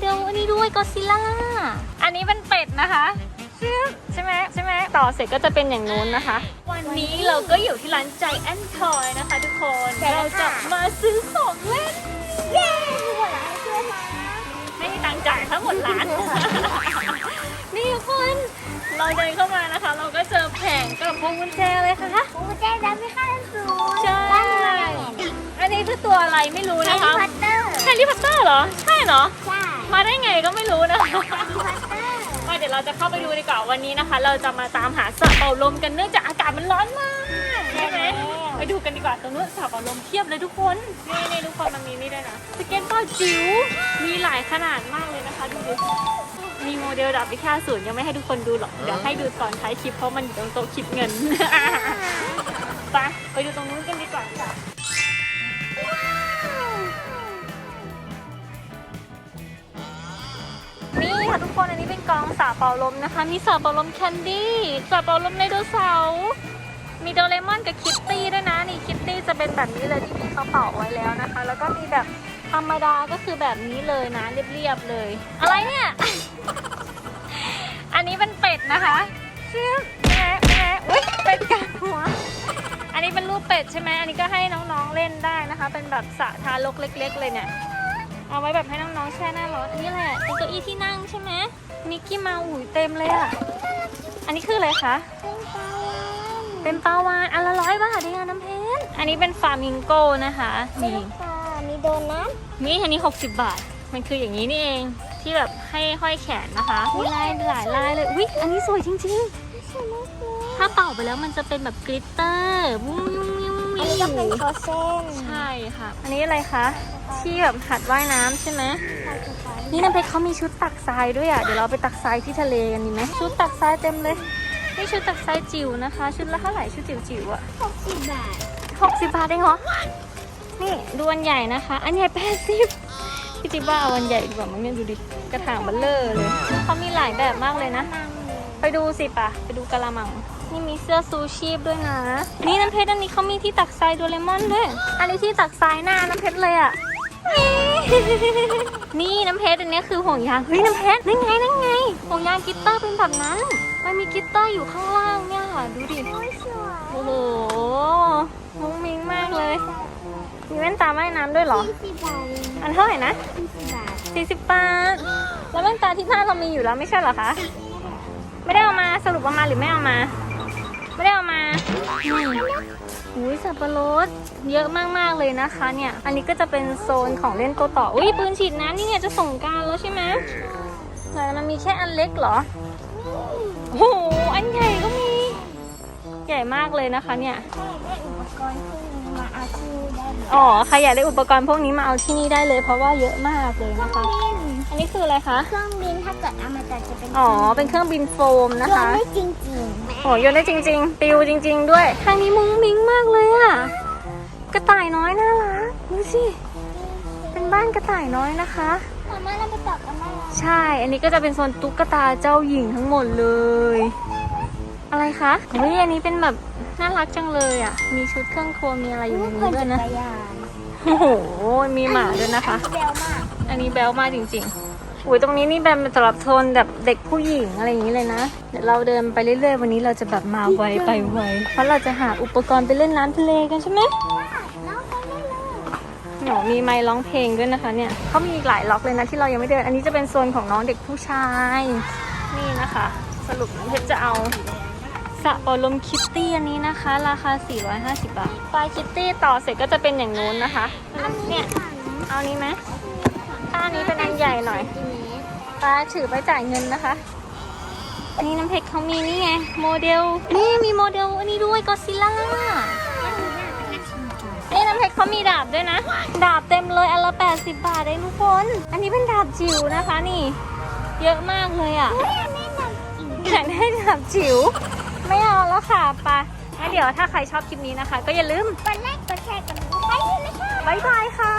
เดลอันนี้ด้วยก็ซิล่า อันนี้เป็นเป็ดนะคะชื่อใช่ไหมใช่ไหมต่อเสร็จก็จะเป็นอย่างนู้นนะคะ วันนี้เราก็อยู่ที่ร้านใจแอนทอยนะคะทุกคนใช่แล้วเราจะค่ะมาซื้อของเล่นเย้หัวเราะช่วยมาไม่มีตังค์จ่ายทั้งหมดร้าน นี่ทุกคนเราเดินเข้ามานะคะ เราก็เจอแผงกับพวงกุญแจเลยค่ะโอ้แจ้งดับไม่ค่าสูงใช่ได้ไหมอันนี้คือตัวอะไรไม่รู้แฮนะร์คะรี่พอตเตอร์แฮร์รี่พอตเตอร์เหรอใช่เหรอใช่ มาได้ไงก็ไม่รู้นะคะแฮร์รี่พอตเตอร์ว่าเดี๋ยวเราจะเข้าไปดูดีกว่าวันนี้นะคะ เราจะมาตามหาสระเป่าลมกันเนื่องจากอากาศมันร้อนมากใช่ไหมไปดูกันดีกว่าตรงนู้นสระเป่าลมเทียบเลยทุกคนนี่นี่ทุกคนมันมีนี่ด้วยนะสเก็ตบอร์ดจิ๋วมีหลายขนาดมากเลยนะคะดูดิมีโมเดลดับวิชาศูนย์ยังไม่ให้ทุกคนดูหรอกเดี๋ยวให้ดูตอนท้ายคลิปเพราะมันอยู่ตรงโต๊ะคิดเงินไปไปดูตรงนู้นกันดีกว่าจ้ะนี่ค่ะ คนอันนี้เป็นกองสระเปาลมนะคะ มีสระเปาลมแคนดี้สระเปาลมไดโนเสาร์มีโดเรมอนกับคิตตี้ด้วยนะนี่คิตตี้จะเป็นแบบนี้เลยที่พี่เขาเป่าไว้แล้วนะคะ แล้วก็มีแบบธรรมดาก็คือแบบนี้เลยนะเรียบๆเลย อะไรเนี่ย อันนี้เป็นเป็ดนะคะเชื่อแม่แม่อุ้ยเป็ดกัดหัว อันนี้เป็นรูปเป็ดใช่ไหมอันนี้ก็ให้น้องๆเล่นได้นะคะ เป็นแบบสระทารกเล็ก ๆ เลยเนี่ย เอาไว้แบบให้น้องๆแช่หน้าร้อนอันนี้แหละเป็นเก้าอี้ที่นั่งใช่ไหมมิกกี้เมาส์อุ้ยเต็มเลยอะ อันนี้คืออะไรคะ เป็นปลาวานเป็นปลาวานอันละร้อยบาทเองอะน้ำเพชรอันนี้เป็นฟามิงโกนะคะใช่นี่ค่ะมีโดนัทนี่อันนี้ 60 บาท มันคืออย่างนี้นี่เองที่แบบให้ห้อยแขนนะคะมีลายหลายลายเลยอุ๊ยอันนี้สวยจริงสวยมากเลยๆถ้าเป่าไปแล้วมันจะเป็นแบบกลิตเตอร์วุ้ง วิววิวอันนี้ก็เป็นคอเส้นใช่ค่ะ อันนี้อะไรคะ ที่แบบหัดว่ายน้ำใช่ไหมใช่ค่ะนี่น้ำเพชรเขามีชุดตักทรายด้วยอะ เดี๋ยวเราไปตักทรายที่ทะเลกันดีไหม ชุดตักทรายเต็มเลย นี่ชุดตักทรายจิ๋วนะคะ ชุดละเท่าไหร่ชุดจิ๋วจิ๋วๆอะหกสิบบาทหกสิบบาทเองเหรอ นี่ดูอันใหญ่นะคะ อันใหญ่แปดสิบพี่จิ๊บว่าเอาอันใหญ่ดีกว่ามั้งเนี่ยดูดิกระถางเบัลเลอร์เลย เขามีหลายแบบมากเลยนะนั่งเลยไปดูสิปะไปดูกะละมัง นี่มีเสื้อซูชีพด้วยนะ นี่น้ำเพชรอันนี้เขามีที่ตักทรายโดเรมอนด้วย อันนี้ที่ตักทรายหน้าน้ำเพชรเลยอะ นี่น้ำเพชรอันนี้คือห่วงยาง เฮ้ยน้ำเพชรนั่นไงนั่นไงห่วงยางกลิตเตอร์เป็นแบบนั้น มันมีกลิตเตอร์อยู่ข้างล่างเนี่ยค่ะดูดิโอ้ยสวยโอ้โหมุ้งมิ้งมากเลย มีแว่นตาว่ายน้ำด้วยเหรอยี่สิบบาทเองอันเท่าไหร่นะยี่สิบบาท40บาท แล้วแว่นตาที่หน้าเรามีอยู่แล้วไม่ใช่เหรอคะ ไม่ได้เอามาสรุปเอามาหรือไม่เอามา นี่อุ้ยสับปะรดเยอะมากๆเลยนะคะเนี่ย อันนี้ก็จะเป็นโซนของเล่นโตวต่อ อุ้ยปืนฉีดน้ำนี่เนี่ยจะส่งกรารแล้วใช่ไหมแต่มันมีแค่อันเล็กเหรอโอ้โหอันใหญ่ก็มี ใหญ่มากเลยนะคะเนี่ยอ๋อใครอยากได้อุปกรณ์พวกนี้มาเอาที่นี่ได้เลยเพราะว่าเยอะมากเลยนะคะ อันนี้คืออะไรคะ เครื่องบินถ้าเกิดเอามาจัดจะเป็นอ๋อ เป็นเครื่องบินโฟมนะโยนคะ ได้จริงโอ้โยนได้จริง ๆ ปิวจริง ๆ ด้วยทางนี้มุ้งมิ้งมากเลยอะกระต่ายน้อยน่ารักดูสิ เป็นบ้านกระต่ายน้อยนะคะๆสามารถเราไปตักกันได้แล้วใช่ อันนี้ก็จะเป็นโซนตุ๊กตาเจ้าหญิงทั้งหมดเลย อะไรคะเฮ้ยอันนี้เป็นแบบน่ารักจังเลยอะมีชุดเครื่องครัวมีอะไรอยู่ในนี้ด้วยนะ จักรยานโอ้โห มีหมาด้วยนะคะ เบลมากอันนี้แบลมากจริงๆ อุ้ยตรงนี้นี่แบบสำหรับโซนแบบเด็กผู้หญิงอะไรอย่างนี้เลยนะ เดี๋ยวเราเดินไปเรื่อยๆ วันนี้เราจะแบบมาไวไปไว เพราะเราจะหาอุปกรณ์ไปเล่นน้ำทะเลกันใช่ไหมน้องไปได้เลยหนูมีไมค์ร้องเพลงด้วยนะคะเนี่ยเขามีอีกหลายล็อกเลยนะที่เรายังไม่เดิน อันนี้จะเป็นโซนของน้องเด็กผู้ชาย นี่นะคะ สรุปเพชรจะเอาสระปาลมคิตตี้อันนี้นะคะ ราคา 450 บาทปลายคิตตี้ต่อเสร็จก็จะเป็นอย่างนู้นนะคะเนี่ยเอานี้ไหม ถ้าอันนี้เป็นอันใหญ่หน่อย ป้าถือไปจ่ายเงินนะคะนี่น้ำเพชรเขามีนี่ไง โมเดล นี่มีโมเดลอันนี้ด้วยก็ซิล่านี่น้ำเพชรเขามีดาบด้วยนะ ดาบเต็มเลยอันละ80 บาทเองทุกคน อันนี้เป็นดาบจิ๋วนะคะนี่ เยอะมากเลยอะอยากได้ดาบจิ๋ว ไม่เอาแล้วค่ะไปะงั้นเดี๋ยวถ้าใครชอบคลิปนี้นะคะ ก็อย่าลืมกดไลค์กดแชร์กดติดตามให้ด้วยนะคะบ๊ายบายค่ะ